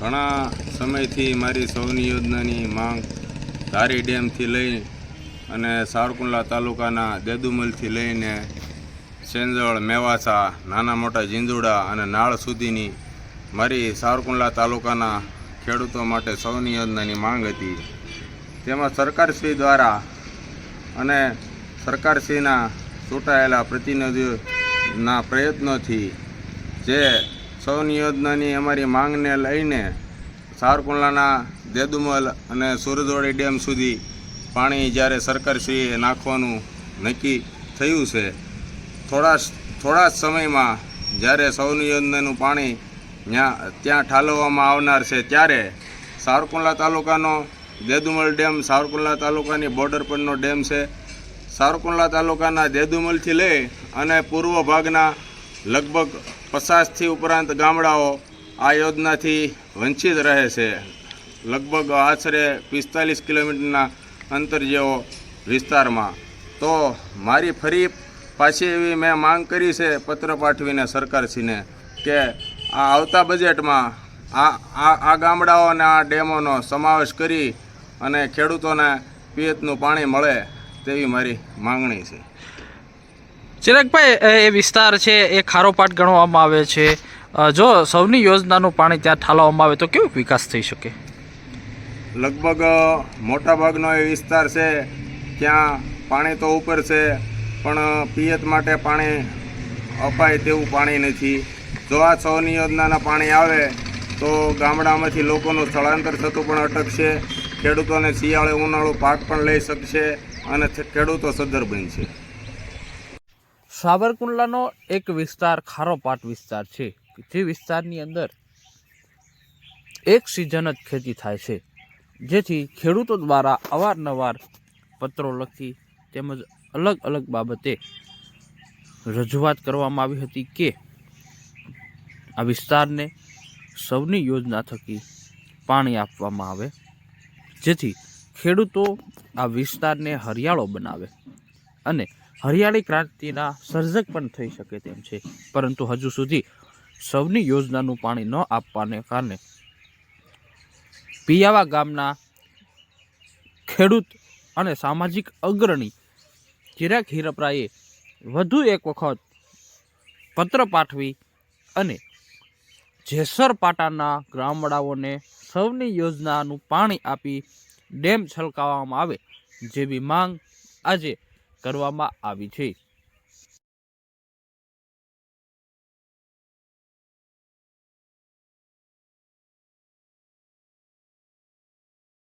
ઘણા સમયથી મારી સૌની યોજનાની માંગ ધારી ડેમથી લઈ અને સારકુંડલા તાલુકાના દેદુમલથી લઈને સેંજળ, મેવાસા, નાના મોટા જીંદુડા અને નાળ સુધીની મારી સાવરકુંડલા તાલુકાના ખેડૂતો માટે સૌની યોજનાની માંગ હતી. તેમાં સરકારશ્રી દ્વારા અને સરકારશ્રીના ચૂંટાયેલા પ્રતિનિધિઓના પ્રયત્નોથી જે સૌની યોજનાની અમારી માંગને લઈને સારકુંડલાના દેદુમલ અને સુરજવાડી ડેમ સુધી પાણી જ્યારે સરકારશ્રીએ નાખવાનું નક્કી થયું છે, થોડા થોડા જ સમયમાં જ્યારે સૌની યોજનાનું પાણી ત્યાં ઠાલવવામાં આવનાર છે, ત્યારે સાવરકુંડલા તાલુકાનો દેદુમલ ડેમ સાવરકુંડલા તાલુકાની બોર્ડર પરનો ડેમ છે. સાવરકુંડલા તાલુકાના દેદુમલથી લઈ અને પૂર્વ ભાગના લગભગ પચાસથી ઉપરાંત ગામડાઓ આ યોજનાથી વંચિત રહે છે. લગભગ આશરે પિસ્તાલીસ કિલોમીટરના અંતર જેવો વિસ્તારમાં. તો મારી ફરી પાછી એવી મેં માંગ કરી છે પત્ર પાઠવીને સરકારશ્રીને કે આ આવતા બજેટમાં આ આ ગામડાઓ અને આ ડેમોનો સમાવેશ કરી અને ખેડૂતોને પિયતનું પાણી મળે તેવી મારી માંગણી છે. ચિરાગભાઈ, એ વિસ્તાર છે, એ ખારો પાટ ગણવામાં આવે છે. જો સૌની યોજનાનું પાણી ત્યાં ઠાલવવામાં આવે તો કેવો વિકાસ થઈ શકે? લગભગ મોટાભાગનો એ વિસ્તાર છે, ત્યાં પાણી તો ઉપર છે, પણ પિયત માટે પાણી અપાય તેવું પાણી નથી. જો આ સૌની યોજનાના પાણી આવે, તો ગામડામાંથી લોકોનું સ્થળાંતર થતું પણ અટકશે, ખેડૂતોને શિયાળે ઉનાળો પાક પણ લઈ શકશે, અને ખેડૂતો સદ્ધર બનશે. સાબરકુંડલાનો એક વિસ્તાર ખારોપાટ વિસ્તાર છે, જે વિસ્તારની અંદર એક સિઝન જ ખેતી થાય છે. જેથી ખેડૂતો દ્વારા અવારનવાર પત્રો લખી તેમજ અલગ અલગ બાબતે રજૂઆત કરવામાં આવી હતી કે આ વિસ્તારને સૌની યોજના થકી પાણી આપવામાં આવે, જેથી ખેડૂતો આ વિસ્તારને હરિયાળો બનાવે અને હરિયાળી ક્રાંતિના સર્જક પણ થઈ શકે તેમ છે. પરંતુ હજુ સુધી સૌની યોજનાનું પાણી ન આપવાને કારણે પિયાવા ગામના ખેડૂત અને સામાજિક અગ્રણી ચિરાગ હિરપરાએ વધુ એક વખત પત્ર પાઠવી અને જેસર પાટાના ગામડાઓને સૌની યોજનાનું પાણી આપી ડેમ છલકાવવામાં આવે જેવી માંગ આજે કરવામાં આવી છે.